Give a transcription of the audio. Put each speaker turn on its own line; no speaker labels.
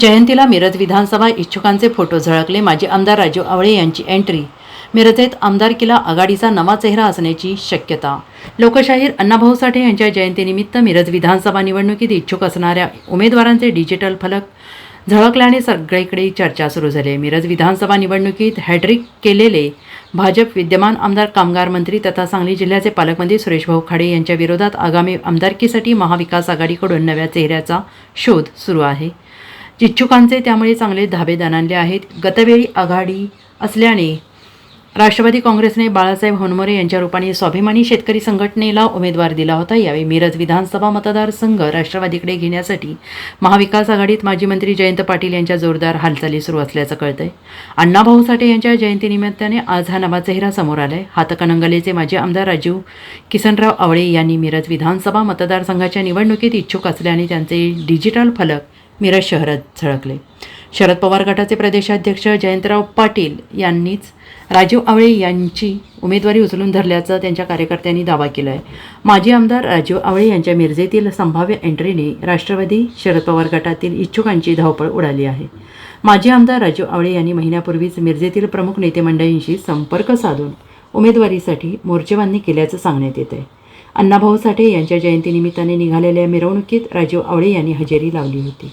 जयंतीला मिरज विधानसभा इच्छुकांचे फोटो झळकले. माजी आमदार राजू आवळे यांची एंट्री मिरजेत आमदारकीला आघाडीचा नवा चेहरा असण्याची शक्यता. लोकशाहीर अण्णाभाऊ साठे यांच्या जयंतीनिमित्त मिरज विधानसभा निवडणुकीत इच्छुक असणाऱ्या उमेदवारांचे डिजिटल फलक झळकल्याने सगळीकडे चर्चा सुरू झाली. मिरज विधानसभा निवडणुकीत हॅड्रिक केलेले भाजप विद्यमान आमदार कामगार मंत्री तथा सांगली जिल्ह्याचे पालकमंत्री सुरेशभाऊ खाडे यांच्या विरोधात आगामी आमदारकीसाठी महाविकास आघाडीकडून नव्या चेहऱ्याचा शोध सुरू आहे. इच्छुकांचे त्यामुळे चांगले धाबे दणाणले आहेत. गतवेळी आघाडी असल्याने राष्ट्रवादी काँग्रेसने बाळासाहेब होनमोरे यांच्या रूपाने स्वाभिमानी शेतकरी संघटनेला उमेदवार दिला होता. यावेळी मिरज विधानसभा मतदारसंघ राष्ट्रवादीकडे घेण्यासाठी महाविकास आघाडीत माजी मंत्री जयंत पाटील यांच्या जोरदार हालचाली सुरू असल्याचं कळतंय. अण्णाभाऊ साठे यांच्या जयंतीनिमित्ताने आज हा नवा चेहरा समोर आलाय. हातकणंगलेचे माजी आमदार राजीव किसनराव आवळे यांनी मिरज विधानसभा मतदारसंघाच्या निवडणुकीत इच्छुक असल्याने त्यांचे डिजिटल फलक मिरज शहरात झळकले. शरद पवार गटाचे प्रदेशाध्यक्ष जयंतराव पाटील यांनीच राजीव आवळे यांची उमेदवारी उचलून धरल्याचा त्यांच्या कार्यकर्त्यांनी दावा केला आहे माजी आमदार राजीव आवळे यांच्या मिरजेतील संभाव्य एंट्रीने राष्ट्रवादी शरद पवार गटातील इच्छुकांची धावपळ उडाली आहे. माजी आमदार राजीव आवळे यांनी महिन्यापूर्वीच मिरजेतील प्रमुख नेते मंडळींशी संपर्क साधून उमेदवारीसाठी मोर्चेबांधणी केल्याचं सांगण्यात येत आहे अण्णाभाऊ साठे यांच्या जयंतीनिमित्ताने निघालेल्या मिरवणुकीत राजीव आवळे यांनी हजेरी लावली होती.